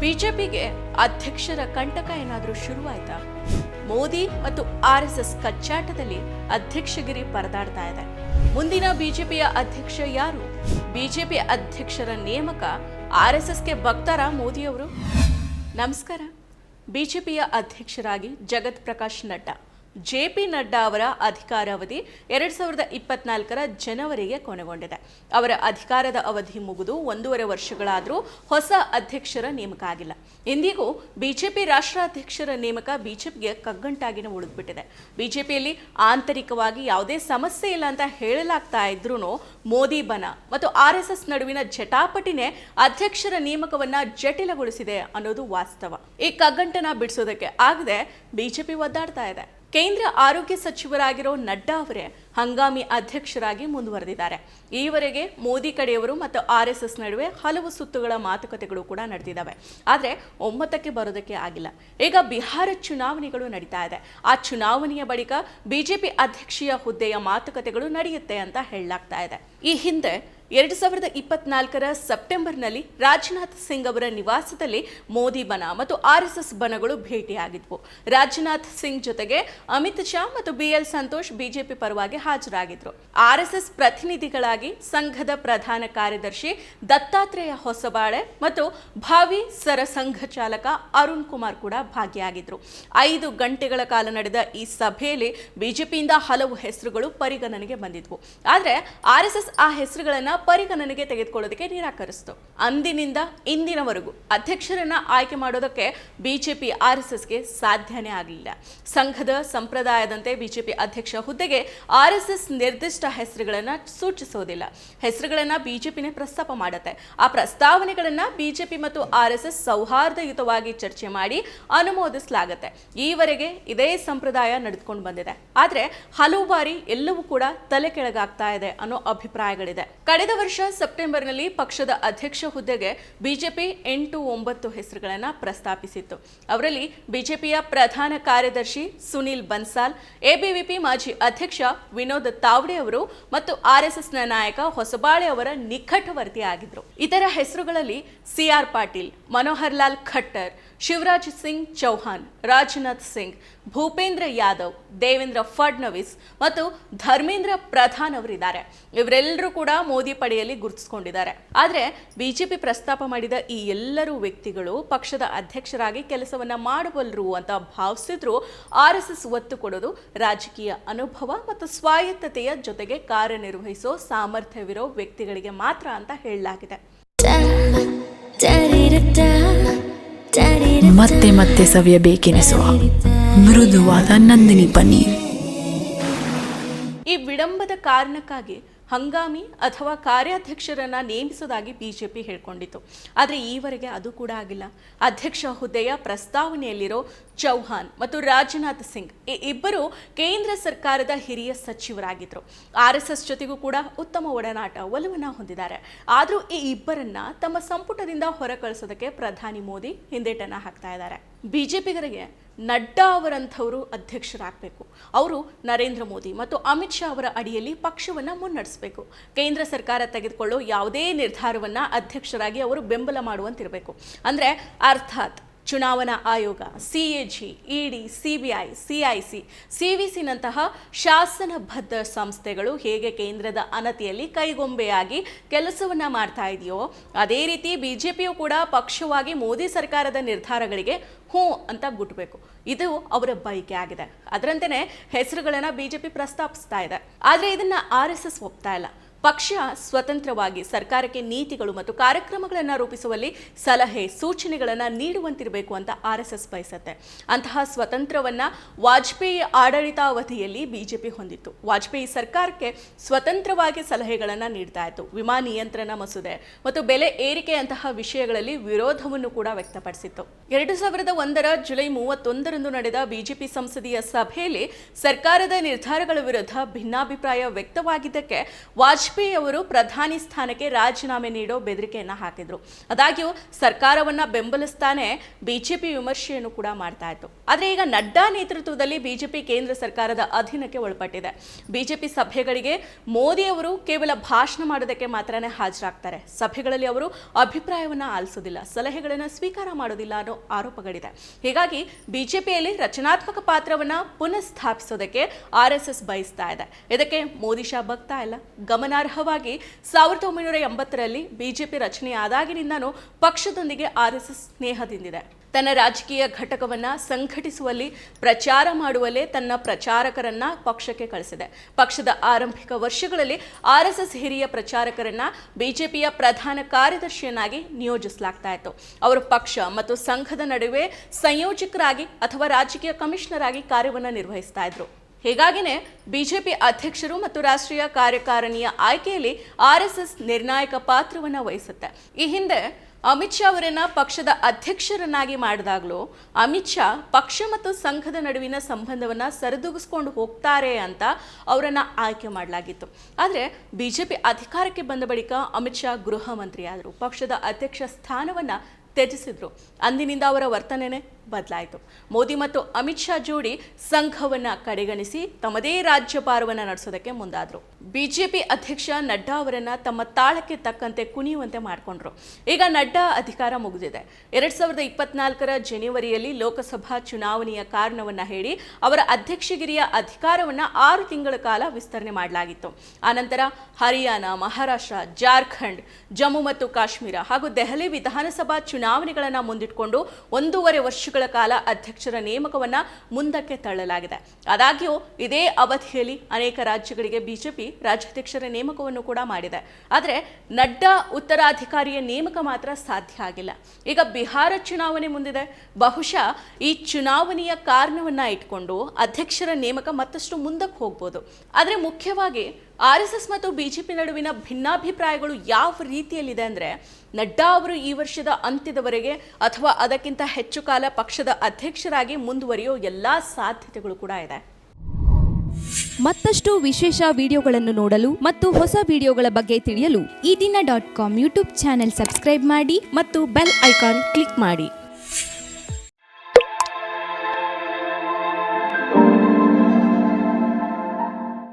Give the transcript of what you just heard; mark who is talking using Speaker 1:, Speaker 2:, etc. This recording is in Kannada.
Speaker 1: ಬಿಜೆಪಿಗೆ ಅಧ್ಯಕ್ಷರ ಕಂಟಕ ಏನಾದರೂ ಶುರುವಾಯ್ತಾ? ಮೋದಿ ಮತ್ತು ಆರ್ ಎಸ್ ಎಸ್ ಕಚ್ಚಾಟದಲ್ಲಿ ಅಧ್ಯಕ್ಷಗಿರಿ ಪರದಾಡ್ತಾ ಇದೆ. ಮುಂದಿನ ಬಿಜೆಪಿಯ ಅಧ್ಯಕ್ಷ ಯಾರು? ಬಿಜೆಪಿ ಅಧ್ಯಕ್ಷರ ನೇಮಕ ಆರ್ ಎಸ್ ಎಸ್ಗೆ ಬಗ್ತಾರಾ ಮೋದಿಯವರು? ನಮಸ್ಕಾರ. ಬಿಜೆಪಿಯ ಅಧ್ಯಕ್ಷರಾಗಿ ಜಗತ್ ಪ್ರಕಾಶ್ ನಡ್ಡಾ. ಜೆ ಪಿ ನಡ್ಡಾ ಅವರ ಅಧಿಕಾರಾವಧಿ ಎರಡ್ ಸಾವಿರದ ಇಪ್ಪತ್ನಾಲ್ಕರ ಜನವರಿಗೆ ಕೊನೆಗೊಂಡಿದೆ. ಅವರ ಅಧಿಕಾರದ ಅವಧಿ ಮುಗಿದು ಒಂದೂವರೆ ವರ್ಷಗಳಾದರೂ ಹೊಸ ಅಧ್ಯಕ್ಷರ ನೇಮಕ ಆಗಿಲ್ಲ. ಇಂದಿಗೂ ಬಿಜೆಪಿ ರಾಷ್ಟ್ರಾಧ್ಯಕ್ಷರ ನೇಮಕ ಬಿಜೆಪಿಗೆ ಕಗ್ಗಂಟಾಗಿನ ಉಳಿದ್ಬಿಟ್ಟಿದೆ. ಬಿಜೆಪಿಯಲ್ಲಿ ಆಂತರಿಕವಾಗಿ ಯಾವುದೇ ಸಮಸ್ಯೆ ಇಲ್ಲ ಅಂತ ಹೇಳಲಾಗ್ತಾ ಇದ್ರೂ ಮೋದಿ ಬನ ಮತ್ತು ಆರ್ ಎಸ್ ಎಸ್ ನಡುವಿನ ಜಟಾಪಟಿನೇ ಅಧ್ಯಕ್ಷರ ನೇಮಕವನ್ನ ಜಟಿಲಗೊಳಿಸಿದೆ ಅನ್ನೋದು ವಾಸ್ತವ. ಈ ಕಗ್ಗಂಟನ ಬಿಡಿಸೋದಕ್ಕೆ ಆಗದೆ ಬಿಜೆಪಿ ಒದ್ದಾಡ್ತಾ ಇದೆ. ಕೇಂದ್ರ ಆರೋಗ್ಯ ಸಚಿವರಾಗಿರೋ ನಡ್ಡಾ ಅವರೇ ಹಂಗಾಮಿ ಅಧ್ಯಕ್ಷರಾಗಿ ಮುಂದುವರೆದಿದ್ದಾರೆ. ಈವರೆಗೆ ಮೋದಿ ಕಡೆಯವರು ಮತ್ತು ಆರ್ ಎಸ್ ಎಸ್ ನಡುವೆ ಹಲವು ಸುತ್ತುಗಳ ಮಾತುಕತೆಗಳು ಕೂಡ ನಡೆದಿದ್ದಾವೆ. ಆದರೆ ಒಮ್ಮತಕ್ಕೆ ಬರೋದಕ್ಕೆ ಆಗಿಲ್ಲ. ಈಗ ಬಿಹಾರ ಚುನಾವಣೆಗಳು ನಡೀತಾ ಇದೆ. ಆ ಚುನಾವಣೆಯ ಬಳಿಕ ಬಿಜೆಪಿ ಅಧ್ಯಕ್ಷೀಯ ಹುದ್ದೆಯ ಮಾತುಕತೆಗಳು ನಡೆಯುತ್ತೆ ಅಂತ ಹೇಳಲಾಗ್ತಾ ಇದೆ. ಈ ಹಿಂದೆ ಎರಡು ಸಾವಿರದ ಇಪ್ಪತ್ನಾಲ್ಕರ ಸೆಪ್ಟೆಂಬರ್ನಲ್ಲಿ ರಾಜನಾಥ್ ಸಿಂಗ್ ಅವರ ನಿವಾಸದಲ್ಲಿ ಮೋದಿ ಬನ ಮತ್ತು ಆರ್ ಎಸ್ ಎಸ್ ಬನಗಳು ಭೇಟಿಯಾಗಿದ್ವು. ರಾಜನಾಥ್ ಸಿಂಗ್ ಜೊತೆಗೆ ಅಮಿತ್ ಶಾ ಮತ್ತು ಬಿ ಎಲ್ ಸಂತೋಷ್ ಬಿಜೆಪಿ ಪರವಾಗಿ ಹಾಜರಾಗಿದ್ರು. ಆರ್ ಎಸ್ ಪ್ರತಿನಿಧಿಗಳಾಗಿ ಸಂಘದ ಪ್ರಧಾನ ಕಾರ್ಯದರ್ಶಿ ದತ್ತಾತ್ರೇಯ ಹೊಸಬಾಳೆ ಮತ್ತು ಭಾವಿ ಸರ ಸಂಘ ಚಾಲಕ ಅರುಣ್ ಕುಮಾರ್ ಕೂಡ ಭಾಗಿಯಾಗಿದ್ರು. ಐದು ಗಂಟೆಗಳ ಕಾಲ ನಡೆದ ಈ ಸಭೆಯಲ್ಲಿ ಬಿಜೆಪಿಯಿಂದ ಹಲವು ಹೆಸರುಗಳು ಪರಿಗಣನೆಗೆ ಬಂದಿದ್ವು. ಆದರೆ ಆರ್ ಎಸ್ ಎಸ್ ಆ ಹೆಸರುಗಳನ್ನ ಪರಿಗಣನೆಗೆ ತೆಗೆದುಕೊಳ್ಳೋದಕ್ಕೆ ನಿರಾಕರಿಸಿತು. ಅಂದಿನಿಂದ ಇಂದಿನವರೆಗೂ ಅಧ್ಯಕ್ಷರನ್ನ ಆಯ್ಕೆ ಮಾಡೋದಕ್ಕೆ ಬಿಜೆಪಿ ಆರ್ ಎಸ್ ಎಸ್ಗೆ ಸಾಧ್ಯನೇ ಆಗಲಿಲ್ಲ. ಸಂಘದ ಸಂಪ್ರದಾಯದಂತೆ ಬಿಜೆಪಿ ಅಧ್ಯಕ್ಷ ಹುದ್ದೆಗೆ ಆರ್ ಎಸ್ ಎಸ್ ನಿರ್ದಿಷ್ಟ ಹೆಸರುಗಳನ್ನು ಸೂಚಿಸೋದಿಲ್ಲ. ಹೆಸರುಗಳನ್ನು ಬಿಜೆಪಿನೇ ಪ್ರಸ್ತಾಪ ಮಾಡುತ್ತೆ. ಆ ಪ್ರಸ್ತಾವನೆಗಳನ್ನು ಬಿಜೆಪಿ ಮತ್ತು ಆರ್ ಎಸ್ ಎಸ್ ಸೌಹಾರ್ದಯುತವಾಗಿ ಚರ್ಚೆ ಮಾಡಿ ಅನುಮೋದಿಸಲಾಗುತ್ತೆ. ಈವರೆಗೆ ಇದೇ ಸಂಪ್ರದಾಯ ನಡೆದುಕೊಂಡು ಬಂದಿದೆ. ಆದರೆ ಹಲವು ಬಾರಿ ಎಲ್ಲವೂ ಕೂಡ ತಲೆ ಕೆಳಗಾಗ್ತಾ ಇದೆ ಅನ್ನೋ ಅಭಿಪ್ರಾಯಗಳಿದೆ. ಕಳೆದ ವರ್ಷ ಸೆಪ್ಟೆಂಬರ್ನಲ್ಲಿ ಪಕ್ಷದ ಅಧ್ಯಕ್ಷ ಹುದ್ದೆಗೆ ಬಿಜೆಪಿ ಎಂಟು ಒಂಬತ್ತು ಹೆಸರುಗಳನ್ನು ಪ್ರಸ್ತಾಪಿಸಿತ್ತು. ಅವರಲ್ಲಿ ಬಿಜೆಪಿಯ ಪ್ರಧಾನ ಕಾರ್ಯದರ್ಶಿ ಸುನಿಲ್ ಬನ್ಸಾಲ್, ಎಬಿವಿಪಿ ಮಾಜಿ ಅಧ್ಯಕ್ಷ ತಾವ್ಡೆ ಅವರು ಮತ್ತು ಆರ್ಎಸ್ಎಸ್ನ ನಾಯಕ ಹೊಸಬಾಳೆ ಅವರ ನಿಕಟವರ್ತಿ ಆಗಿದ್ರು ಇತರ ಹೆಸರುಗಳಲ್ಲಿ ಸಿಆರ್ ಪಾಟೀಲ್ ಮನೋಹರ್ ಲಾಲ್ ಖಟ್ಟರ್ ಶಿವರಾಜ್ ಸಿಂಗ್ ಚೌಹಾನ್ ರಾಜನಾಥ್ ಸಿಂಗ್, ಭೂಪೇಂದ್ರ ಯಾದವ್, ದೇವೇಂದ್ರ ಫಡ್ನವೀಸ್ ಮತ್ತು ಧರ್ಮೇಂದ್ರ ಪ್ರಧಾನ್ ಅವರಿದ್ದಾರೆ. ಇವರೆಲ್ಲರೂ ಕೂಡ ಮೋದಿ ಪಡೆಯಲ್ಲಿ ಗುರುತಿಸಿಕೊಂಡಿದ್ದಾರೆ. ಆದರೆ ಬಿಜೆಪಿ ಪ್ರಸ್ತಾಪ ಮಾಡಿದ ಈ ಎಲ್ಲರೂ ವ್ಯಕ್ತಿಗಳು ಪಕ್ಷದ ಅಧ್ಯಕ್ಷರಾಗಿ ಕೆಲಸವನ್ನ ಮಾಡಬಲ್ಲರು ಅಂತ ಭಾವಿಸಿದ್ರು. ಆರ್ ಎಸ್ ಎಸ್ ಒತ್ತು ಕೊಡೋದು ರಾಜಕೀಯ ಅನುಭವ ಮತ್ತು ಸ್ವಾಯತ್ತತೆಯ ಜೊತೆಗೆ ಕಾರ್ಯನಿರ್ವಹಿಸೋ ಸಾಮರ್ಥ್ಯವಿರೋ ವ್ಯಕ್ತಿಗಳಿಗೆ ಮಾತ್ರ ಅಂತ ಹೇಳಲಾಗಿದೆ.
Speaker 2: ಮತ್ತೆ ಮತ್ತೆ ಸವಿಯಬೇಕೆನಿಸುವ ಮೃದುವಾದ ನಂದಿನಿ ಪನ್ನೀರ್.
Speaker 1: ಈ ವಿಳಂಬದ ಕಾರಣಕ್ಕಾಗಿ ಹಂಗಾಮಿ ಅಥವಾ ಕಾರ್ಯಾಧ್ಯಕ್ಷರನ್ನು ನೇಮಿಸೋದಾಗಿ ಬಿಜೆಪಿ ಹೇಳ್ಕೊಂಡಿತ್ತು. ಆದರೆ ಈವರೆಗೆ ಅದು ಕೂಡ ಆಗಿಲ್ಲ. ಅಧ್ಯಕ್ಷ ಹುದ್ದೆಯ ಪ್ರಸ್ತಾವನೆಯಲ್ಲಿರೋ ಚೌಹಾನ್ ಮತ್ತು ರಾಜನಾಥ್ ಸಿಂಗ್ ಈ ಇಬ್ಬರು ಕೇಂದ್ರ ಸರ್ಕಾರದ ಹಿರಿಯ ಸಚಿವರಾಗಿದ್ದರು ಆರ್ ಎಸ್ ಎಸ್ ಜೊತೆಗೂ ಕೂಡ ಉತ್ತಮ ಒಡನಾಟ ಒಲವನ್ನು ಹೊಂದಿದ್ದಾರೆ. ಆದರೂ ಈ ಇಬ್ಬರನ್ನ ತಮ್ಮ ಸಂಪುಟದಿಂದ ಹೊರ ಪ್ರಧಾನಿ ಮೋದಿ ಹಿಂದೇಟನ್ನು ಹಾಕ್ತಾ ಇದ್ದಾರೆ. ಬಿಜೆಪಿಗರಿಗೆ ನಡ್ಡಾ ಅವರಂಥವರು ಅಧ್ಯಕ್ಷರಾಗಬೇಕು. ಅವರು ನರೇಂದ್ರ ಮೋದಿ ಮತ್ತು ಅಮಿತ್ ಶಾ ಅವರ ಅಡಿಯಲ್ಲಿ ಪಕ್ಷವನ್ನು ಮುನ್ನಡೆಸಬೇಕು. ಕೇಂದ್ರ ಸರ್ಕಾರ ತೆಗೆದುಕೊಳ್ಳೋ ಯಾವುದೇ ನಿರ್ಧಾರವನ್ನು ಅಧ್ಯಕ್ಷರಾಗಿ ಅವರು ಬೆಂಬಲ ಮಾಡುವಂತಿರಬೇಕು. ಅಂದರೆ ಅರ್ಥಾತ್ ಚುನಾವಣಾ ಆಯೋಗ, C A G ED C B I, C I C C V ಸಿನಂತಹ ಶಾಸನಬದ್ಧ ಸಂಸ್ಥೆಗಳು ಹೇಗೆ ಕೇಂದ್ರದ ಅನತಿಯಲ್ಲಿ ಕೈಗೊಂಬೆಯಾಗಿ ಕೆಲಸವನ್ನು ಮಾಡ್ತಾ ಇದೆಯೋ, ಅದೇ ರೀತಿ ಬಿಜೆಪಿಯು ಕೂಡ ಪಕ್ಷವಾಗಿ ಮೋದಿ ಸರ್ಕಾರದ ನಿರ್ಧಾರಗಳಿಗೆ ಹ್ಞೂ ಅಂತ ಗುಟ್ಟಬೇಕು. ಇದು ಅವರ ಬಯಕೆ ಆಗಿದೆ. ಅದರಂತೆಯೇ ಹೆಸರುಗಳನ್ನು ಬಿಜೆಪಿ ಪ್ರಸ್ತಾಪಿಸ್ತಾ ಇದೆ. ಆದರೆ ಇದನ್ನ ಆರ್ ಎಸ್ ಎಸ್ ಒಪ್ತಾ ಇಲ್ಲ. ಪಕ್ಷ ಸ್ವತಂತ್ರವಾಗಿ ಸರ್ಕಾರಕ್ಕೆ ನೀತಿಗಳು ಮತ್ತು ಕಾರ್ಯಕ್ರಮಗಳನ್ನು ರೂಪಿಸುವಲ್ಲಿ ಸಲಹೆ, ಸೂಚನೆಗಳನ್ನು ನೀಡುವಂತಿರಬೇಕು ಅಂತ ಆರ್ ಎಸ್ ಅಂತಹ ಸ್ವತಂತ್ರವನ್ನು ವಾಜಪೇಯಿ ಆಡಳಿತಾವಧಿಯಲ್ಲಿ ಬಿಜೆಪಿ ಹೊಂದಿತ್ತು. ವಾಜಪೇಯಿ ಸರ್ಕಾರಕ್ಕೆ ಸ್ವತಂತ್ರವಾಗಿ ಸಲಹೆಗಳನ್ನು ನೀಡ್ತಾ ಇತ್ತು. ವಿಮಾ ನಿಯಂತ್ರಣ ಮಸೂದೆ ಮತ್ತು ಬೆಲೆ ಏರಿಕೆಯಂತಹ ವಿಷಯಗಳಲ್ಲಿ ವಿರೋಧವನ್ನು ಕೂಡ ವ್ಯಕ್ತಪಡಿಸಿತ್ತು. ಎರಡು ಸಾವಿರದ ಒಂದರ ಜುಲೈ ಮೂವತ್ತೊಂದರಂದು ನಡೆದ ಬಿಜೆಪಿ ಸಂಸದೀಯ ಸಭೆಯಲ್ಲಿ ಸರ್ಕಾರದ ನಿರ್ಧಾರಗಳ ವಿರುದ್ಧ ಭಿನ್ನಾಭಿಪ್ರಾಯ ವ್ಯಕ್ತವಾಗಿದ್ದಕ್ಕೆ ವಾಜಪೇಯಿ ವಾಜಪೇಯಿ ಅವರು ಪ್ರಧಾನಿ ಸ್ಥಾನಕ್ಕೆ ರಾಜೀನಾಮೆ ನೀಡೋ ಬೆದರಿಕೆಯನ್ನು ಹಾಕಿದ್ರು. ಆದಾಗ್ಯೂ ಸರ್ಕಾರವನ್ನ ಬೆಂಬಲಿಸ್ತಾನೆ ಬಿಜೆಪಿ ವಿಮರ್ಶೆಯನ್ನು ಕೂಡ ಮಾಡ್ತಾ ಇತ್ತು. ಆದರೆ ಈಗ ನಡ್ಡಾ ನೇತೃತ್ವದಲ್ಲಿ ಬಿಜೆಪಿ ಕೇಂದ್ರ ಸರ್ಕಾರದ ಅಧೀನಕ್ಕೆ ಒಳಪಟ್ಟಿದೆ. ಬಿಜೆಪಿ ಸಭೆಗಳಿಗೆ ಮೋದಿ ಅವರು ಕೇವಲ ಭಾಷಣ ಮಾಡೋದಕ್ಕೆ ಮಾತ್ರನೇ ಹಾಜರಾಗ್ತಾರೆ. ಸಭೆಗಳಲ್ಲಿ ಅವರು ಅಭಿಪ್ರಾಯವನ್ನ ಆಲಿಸೋದಿಲ್ಲ, ಸಲಹೆಗಳನ್ನ ಸ್ವೀಕಾರ ಮಾಡೋದಿಲ್ಲ ಅನ್ನೋ ಆರೋಪಗಳಿದೆ. ಹೀಗಾಗಿ ಬಿಜೆಪಿಯಲ್ಲಿ ರಚನಾತ್ಮಕ ಪಾತ್ರವನ್ನ ಪುನಃ ಸ್ಥಾಪಿಸೋದಕ್ಕೆ ಆರ್ ಎಸ್ ಎಸ್ ಬಯಸ್ತಾ ಇದೆ. ಇದಕ್ಕೆ ಮೋದಿ ಶಾ ಬಗ್ತಾ ಇಲ್ಲ. ಗಮನಾರ್ಹವಾಗಿ ಸಾವಿರದ ಒಂಬೈನೂರ ಎಂಬತ್ತರಲ್ಲಿ ಬಿಜೆಪಿ ರಚನೆಯಾದಾಗಿನಿಂದನೂ ಪಕ್ಷದೊಂದಿಗೆ ಆರ್ ಎಸ್ ಎಸ್ ಸ್ನೇಹದಿಂದಿದೆ. ತನ್ನ ರಾಜಕೀಯ ಘಟಕವನ್ನ ಸಂಘಟಿಸುವಲ್ಲಿ ಪ್ರಚಾರ ಮಾಡುವಲ್ಲೇ ತನ್ನ ಪ್ರಚಾರಕರನ್ನ ಪಕ್ಷಕ್ಕೆ ಕಳಿಸಿದೆ. ಪಕ್ಷದ ಆರಂಭಿಕ ವರ್ಷಗಳಲ್ಲಿ ಆರ್ ಎಸ್ ಎಸ್ ಹಿರಿಯ ಪ್ರಚಾರಕರನ್ನ ಬಿಜೆಪಿಯ ಪ್ರಧಾನ ಕಾರ್ಯದರ್ಶಿಯನ್ನಾಗಿ ನಿಯೋಜಿಸಲಾಗ್ತಾ ಇತ್ತು ಅವರು ಪಕ್ಷ ಮತ್ತು ಸಂಘದ ನಡುವೆ ಸಂಯೋಜಕರಾಗಿ ಅಥವಾ ರಾಜಕೀಯ ಕಮಿಷನರ್ ಆಗಿ ಕಾರ್ಯವನ್ನು ನಿರ್ವಹಿಸ್ತಾ ಇದ್ರು ಹೀಗಾಗಿನೇ ಬಿಜೆಪಿ ಅಧ್ಯಕ್ಷರು ಮತ್ತು ರಾಷ್ಟ್ರೀಯ ಕಾರ್ಯಕಾರಿಣಿಯ ಆಯ್ಕೆಯಲ್ಲಿ ಆರ್ ಎಸ್ ಎಸ್ ನಿರ್ಣಾಯಕ ಪಾತ್ರವನ್ನು ವಹಿಸುತ್ತೆ. ಈ ಹಿಂದೆ ಅಮಿತ್ ಶಾ ಅವರನ್ನು ಪಕ್ಷದ ಅಧ್ಯಕ್ಷರನ್ನಾಗಿ ಮಾಡಿದಾಗಲೂ ಅಮಿತ್ ಶಾ ಪಕ್ಷ ಮತ್ತು ಸಂಘದ ನಡುವಿನ ಸಂಬಂಧವನ್ನು ಸರಿದೂಗಿಸ್ಕೊಂಡು ಹೋಗ್ತಾರೆ ಅಂತ ಅವರನ್ನು ಆಯ್ಕೆ ಮಾಡಲಾಗಿತ್ತು. ಆದರೆ ಬಿಜೆಪಿ ಅಧಿಕಾರಕ್ಕೆ ಬಂದ ಬಳಿಕ ಅಮಿತ್ ಶಾ ಗೃಹ ಪಕ್ಷದ ಅಧ್ಯಕ್ಷ ಸ್ಥಾನವನ್ನು ತ್ಯಜಿಸಿದರು. ಅಂದಿನಿಂದ ಅವರ ವರ್ತನೆನೇ ಬದಲಾಯಿತು. ಮೋದಿ ಮತ್ತು ಅಮಿತ್ ಶಾ ಜೋಡಿ ಸಂಘವನ್ನ ಕಡೆಗಣಿಸಿ ತಮ್ಮದೇ ರಾಜ್ಯಭಾರವನ್ನು ನಡೆಸೋದಕ್ಕೆ ಮುಂದಾದ್ರು. ಬಿಜೆಪಿ ಅಧ್ಯಕ್ಷ ನಡ್ಡಾ ಅವರನ್ನು ತಮ್ಮ ತಾಳಕ್ಕೆ ತಕ್ಕಂತೆ ಕುಣಿಯುವಂತೆ ಮಾಡಿಕೊಂಡ್ರು. ಈಗ ನಡ್ಡಾ ಅಧಿಕಾರ ಮುಗಿದಿದೆ. ಎರಡ್ ಸಾವಿರದ ಇಪ್ಪತ್ನಾಲ್ಕರ ಜನವರಿಯಲ್ಲಿ ಲೋಕಸಭಾ ಚುನಾವಣೆಯ ಕಾರಣವನ್ನ ಹೇಳಿ ಅವರ ಅಧ್ಯಕ್ಷಗಿರಿಯ ಅಧಿಕಾರವನ್ನ ಆರು ತಿಂಗಳ ಕಾಲ ವಿಸ್ತರಣೆ ಮಾಡಲಾಗಿತ್ತು. ಆನಂತರ ಹರಿಯಾಣ, ಮಹಾರಾಷ್ಟ್ರ, ಜಾರ್ಖಂಡ್, ಜಮ್ಮು ಮತ್ತು ಕಾಶ್ಮೀರ ಹಾಗೂ ದೆಹಲಿ ವಿಧಾನಸಭಾ ಚುನಾವಣೆಗಳನ್ನು ಮುಂದಿಟ್ಟುಕೊಂಡು ಒಂದೂವರೆ ವರ್ಷಗಳ ಕಾಲ ಅಧ್ಯಕ್ಷರ ನೇಮಕವನ್ನ ಮುಂದಕ್ಕೆ ತಳ್ಳಲಾಗಿದೆ. ಆದಾಗ್ಯೂ, ಇದೇ ಅವಧಿಯಲ್ಲಿ ಅನೇಕ ರಾಜ್ಯಗಳಿಗೆ ಬಿಜೆಪಿ ರಾಜ್ಯಾಧ್ಯಕ್ಷರ ನೇಮಕವನ್ನು ಕೂಡ ಮಾಡಿದೆ. ಆದರೆ, ನಡ್ಡಾ ಉತ್ತರಾಧಿಕಾರಿಯ ನೇಮಕ ಮಾತ್ರ ಸಾಧ್ಯ ಆಗಿಲ್ಲ. ಈಗ ಬಿಹಾರ ಚುನಾವಣೆ ಮುಂದಿದೆ. ಬಹುಶಃ ಈ ಚುನಾವಣೆಯ ಕಾರಣವನ್ನ ಇಟ್ಕೊಂಡು ಅಧ್ಯಕ್ಷರ ನೇಮಕ ಮತ್ತಷ್ಟು ಮುಂದಕ್ಕೆ ಹೋಗ್ಬೋದು. ಆದರೆ ಮುಖ್ಯವಾಗಿ ಆರ್ ಎಸ್ ಎಸ್ ಮತ್ತು ಬಿಜೆಪಿ ನಡುವಿನ ಭಿನ್ನಾಭಿಪ್ರಾಯಗಳು ಯಾವ ರೀತಿಯಲ್ಲಿದೆ ಅಂದರೆ ನಡ್ಡಾ ಅವರು ಈ ವರ್ಷದ ಅಂತ್ಯದವರೆಗೆ ಅಥವಾ ಅದಕ್ಕಿಂತ ಹೆಚ್ಚು ಕಾಲ ಪಕ್ಷದ ಅಧ್ಯಕ್ಷರಾಗಿ ಮುಂದುವರಿಯೋ ಎಲ್ಲ ಸಾಧ್ಯತೆಗಳು ಕೂಡ ಇದೆ.
Speaker 3: ಮತ್ತಷ್ಟು ವಿಶೇಷ ವಿಡಿಯೋಗಳನ್ನು ನೋಡಲು ಮತ್ತು ಹೊಸ ವಿಡಿಯೋಗಳ ಬಗ್ಗೆ ತಿಳಿಯಲು
Speaker 4: Eedina dot com YouTube channel subscribe ಮಾಡಿ
Speaker 3: ಮತ್ತು ಬೆಲ್ ಐಕಾನ್ ಕ್ಲಿಕ್ ಮಾಡಿ.